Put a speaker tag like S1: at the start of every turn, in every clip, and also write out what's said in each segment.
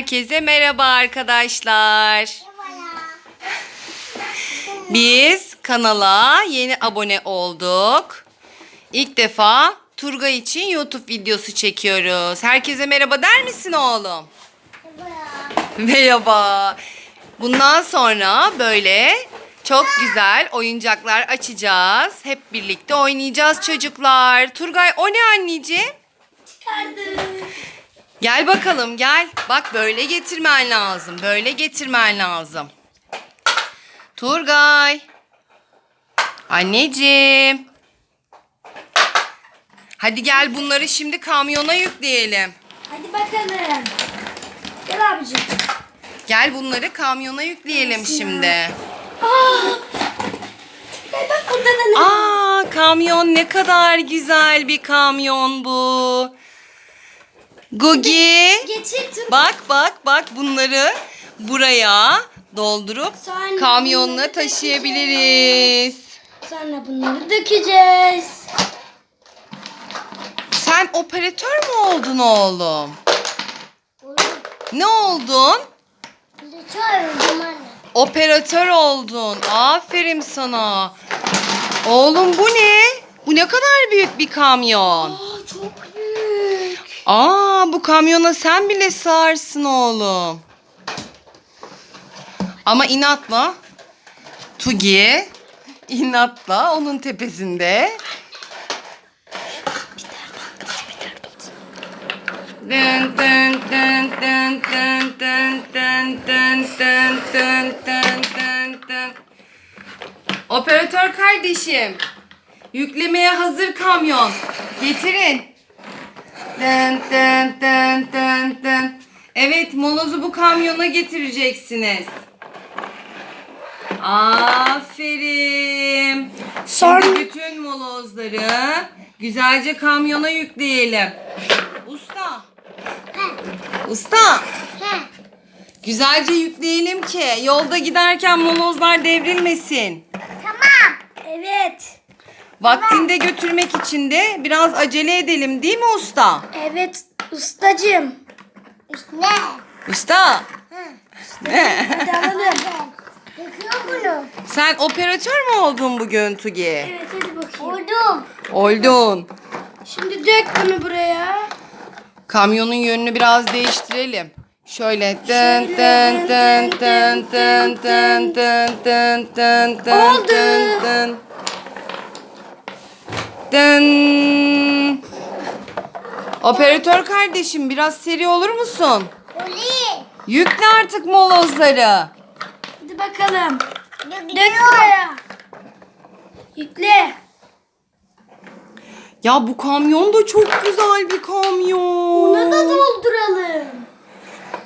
S1: Herkese merhaba arkadaşlar. Biz kanala yeni abone olduk. İlk defa Turgay için YouTube videosu çekiyoruz. Herkese merhaba der misin oğlum? Merhaba. Bundan sonra böyle çok güzel oyuncaklar açacağız. Hep birlikte oynayacağız çocuklar. Turgay o ne anneciğim? Gel bakalım gel. Bak böyle getirmen lazım. Böyle getirmen lazım. Turgay. Anneciğim. Hadi gel bunları şimdi kamyona yükleyelim.
S2: Hadi bakalım. Gel abicim.
S1: Gel bunları kamyona yükleyelim
S2: Nasıl ya?
S1: şimdi.
S2: Aa! Gel bak burada da ne?
S1: Aa kamyon ne kadar güzel bir kamyon bu. Gugi.
S2: Getir.
S1: Bak bak bak bunları buraya doldurup
S2: Sonra
S1: kamyonla
S2: bunları
S1: taşıyabiliriz.
S2: Sonra bunları dökeceğiz.
S1: Sen operatör mü oldun oğlum? Ne oldun?
S2: Lütfen anne.
S1: Operatör oldun. Aferin sana. Oğlum bu ne? Bu ne kadar büyük bir kamyon.
S2: Aa
S1: bu kamyona sen bile sığarsın oğlum. Ama inatla Tugi inatla onun tepesinde. Dın dın dın dın dın dın dın dın dın dın dın dın dın. Operatör kardeşim. Yüklemeye hazır kamyon. Getirin. Dın dın dın dın dın. Evet molozu bu kamyona getireceksiniz. Aferin.
S2: Sonra-
S1: Şimdi bütün molozları güzelce kamyona yükleyelim. Usta. Usta. Güzelce yükleyelim ki yolda giderken molozlar devrilmesin.
S2: Tamam. Evet.
S1: Vaktinde götürmek için de biraz acele edelim değil mi usta?
S2: Evet ustacığım. Ne?
S1: Usta.
S2: Hadi alalım. Bunu.
S1: Sen operatör mü oldun bugün Tugi?
S2: Evet hadi bakayım. Oldum.
S1: Oldun.
S2: Şimdi dök bunu buraya.
S1: Kamyonun yönünü biraz değiştirelim. Şöyle dın dın dın dın dın dın dın dın dın dın
S2: Oldu.
S1: dın dın. Operatör kardeşim biraz seri olur musun? Yükle artık molozları.
S2: Hadi bakalım. Dök buraya. Yükle.
S1: Ya bu kamyon da çok güzel bir kamyon.
S2: Ona da dolduralım.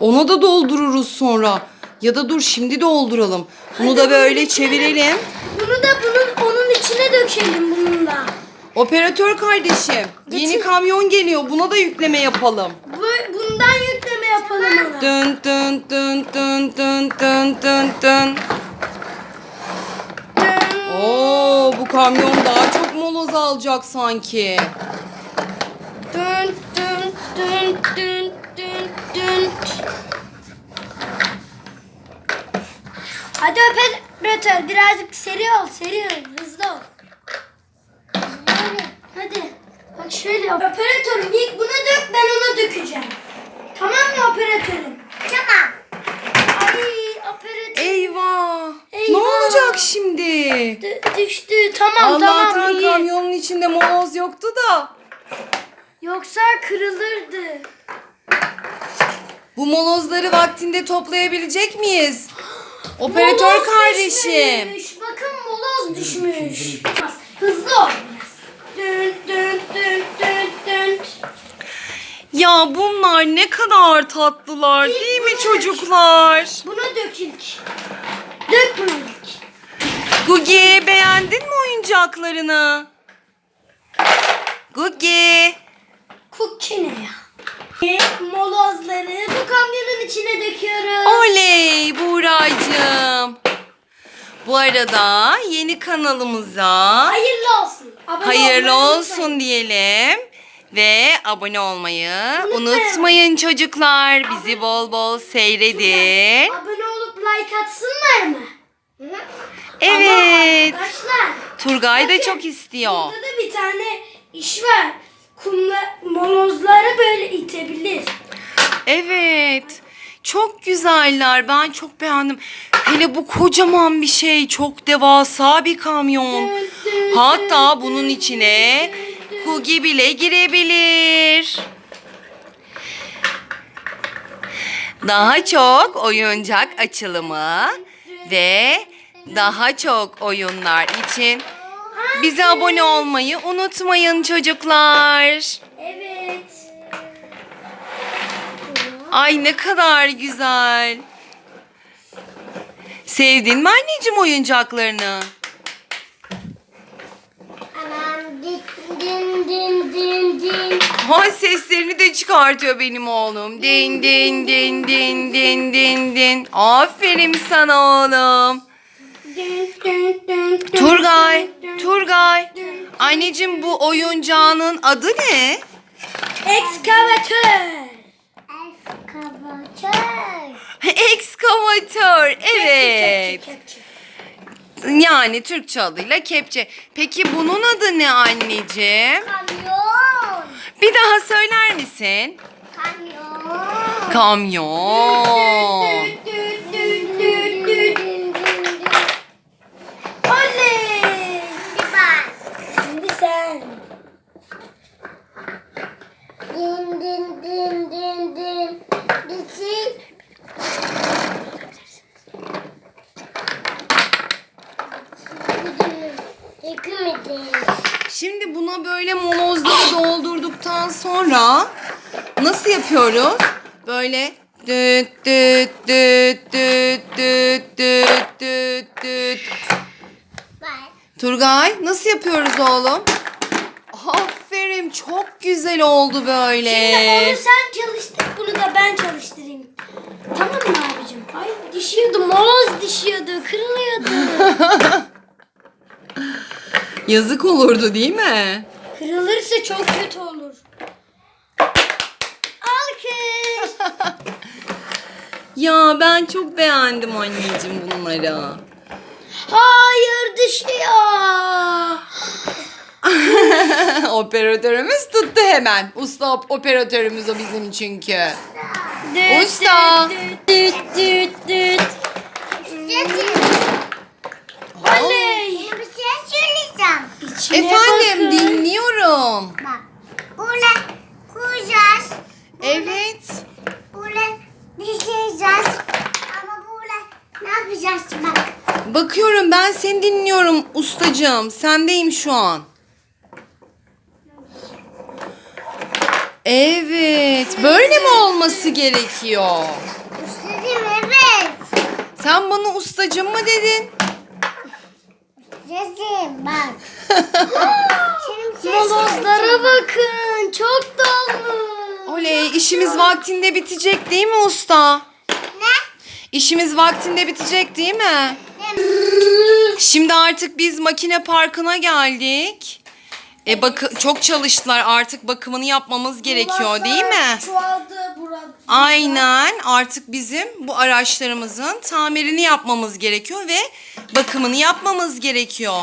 S1: Ona da doldururuz sonra. Ya da dur şimdi dolduralım. Bunu
S2: Hadi
S1: da böyle
S2: içine-
S1: çevirelim.
S2: Bunu da bunun onun içine dökelim bununla.
S1: Operatör kardeşim, yeni kamyon geliyor. Buna da yükleme yapalım.
S2: Bu, bundan yükleme yapalım ona.
S1: Dın dın dın dın dın dın dın dın. Oo, bu kamyon daha çok moloz alacak sanki.
S2: Dün dün dün dün dün dün. Hadi operatör birazcık seri ol seri ol. Hadi bak şöyle yap. Operatörüm ilk buna dök ben ona dökeceğim. Tamam mı operatörüm? Tamam. Ay operatör
S1: Eyvah. Ne
S2: Eyvah.
S1: olacak şimdi?
S2: dü- düştü. Tamam
S1: Allah'tan
S2: tamam iyi.
S1: kamyonun içinde moloz yoktu da.
S2: Yoksa kırılırdı.
S1: Bu molozları vaktinde toplayabilecek miyiz? Operatör
S2: Moloz
S1: kardeşim.
S2: Düşmüş. Bakın moloz düşmüş. Hızlı ol.
S1: Ya bunlar ne kadar tatlılar değil mi çocuklar?
S2: Buna dök ilk. Dök bunu ilk.
S1: Gugi beğendin mi oyuncaklarını? Gugi.
S2: Cookie ne ya? Molozları bu kamyonun içine döküyoruz.
S1: Oley Buğra'cığım. Bu arada yeni kanalımıza
S2: Hayırlı olsun. Abone
S1: hayırlı olsun diyelim. Ve abone olmayı
S2: Unutmayın.
S1: unutmayın çocuklar. Bizi bol bol seyredin.
S2: Abone olup like atsınlar mı?
S1: Evet.
S2: Ama
S1: Turgay da çok istiyor.
S2: burada da bir tane iş var. Kumla, molozları böyle itebilir.
S1: Evet. Çok güzeller. Ben çok beğendim. Hele bu kocaman bir şey. Çok devasa bir kamyon. Hatta bunun içine Hugi bile girebilir. Daha çok oyuncak açılımı ve daha çok oyunlar için bize abone olmayı unutmayın çocuklar.
S2: Evet.
S1: Ay ne kadar güzel. Sevdin mi anneciğim oyuncaklarını?
S2: Anam din din din din din.
S1: Ay seslerini de çıkartıyor benim oğlum. Din din din din din din din. Aferin sana oğlum. Turgay, Turgay. Anneciğim bu oyuncağının adı ne?
S2: Ekskavatör.
S1: Ekskavatör. Evet.
S2: Kepçe, kepçe.
S1: Yani Türkçe adıyla kepçe. Peki bunun adı ne anneciğim?
S2: Kamyon.
S1: Bir daha söyler misin?
S2: Kamyon.
S1: Kamyon.
S2: Oley. Bir bak. Şimdi sen. Din din din din din. Biçil.
S1: Şimdi buna böyle molozları doldur doldurduktan sonra nasıl yapıyoruz? Böyle düt düt düt düt düt düt düt düt. Turgay nasıl yapıyoruz oğlum? Aferin çok güzel oldu böyle.
S2: Şimdi onu sen çalıştır, bunu da ben çalıştırayım. Tamam mı abicim? Ay düşüyordu, moloz düşüyordu, kırılıyordu.
S1: Yazık olurdu değil mi?
S2: Kırılırsa çok kötü olur. Alkış.
S1: Ya ben çok beğendim anneciğim bunları.
S2: Hayır düşüyor.
S1: Operatörümüz tuttu hemen. Usta op- operatörümüz o bizim çünkü. Usta.
S2: Düt düt düt düt. Oley.
S3: Bir şey
S2: İçine
S1: Efendim
S2: bakın.
S1: dinliyorum.
S3: Bak. Böyle kuracağız.
S1: Evet.
S3: Böyle dişeceğiz. Ama böyle ne yapacağız bak.
S1: Bakıyorum ben seni dinliyorum ustacığım. Sendeyim şu an. Evet. Böyle mi olması gerekiyor?
S3: Ustacığım evet.
S1: Sen bana ustacığım mı dedin?
S3: Ustacığım bak.
S2: Molozlara bakın. Çok dolmuş.
S1: Oley işimiz vaktinde bitecek değil mi usta?
S3: Ne?
S1: İşimiz vaktinde bitecek değil mi? Şimdi artık biz makine parkına geldik. E bak çok çalıştılar artık bakımını yapmamız gerekiyor değil mi?
S2: Çoğaldı burada.
S1: Aynen artık bizim bu araçlarımızın tamirini yapmamız gerekiyor ve bakımını yapmamız gerekiyor.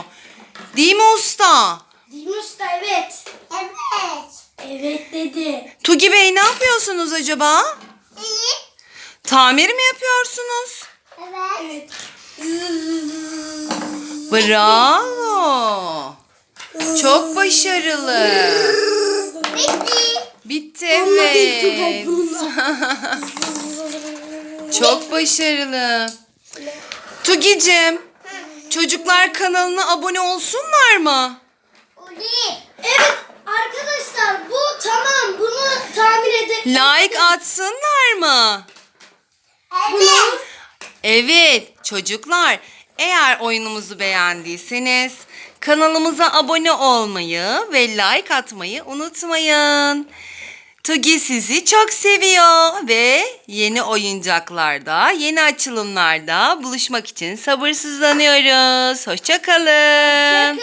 S1: Değil mi usta?
S2: Değil mi usta? Evet.
S3: Evet.
S2: Evet dedi.
S1: Tugi Bey ne yapıyorsunuz acaba?
S3: İyi.
S1: Tamir mi yapıyorsunuz?
S3: Evet.
S1: Bravo. Çok başarılı.
S3: Bitti.
S1: Bitti evet. Çok başarılı. Tugicim, çocuklar kanalına abone olsunlar mı?
S3: Uli.
S2: Evet arkadaşlar bu tamam bunu tamir edin.
S1: Like atsınlar mı?
S3: Evet.
S1: Evet çocuklar eğer oyunumuzu beğendiyseniz kanalımıza abone olmayı ve like atmayı unutmayın. Tugi sizi çok seviyor ve yeni oyuncaklarda, yeni açılımlarda buluşmak için sabırsızlanıyoruz. Hoşçakalın.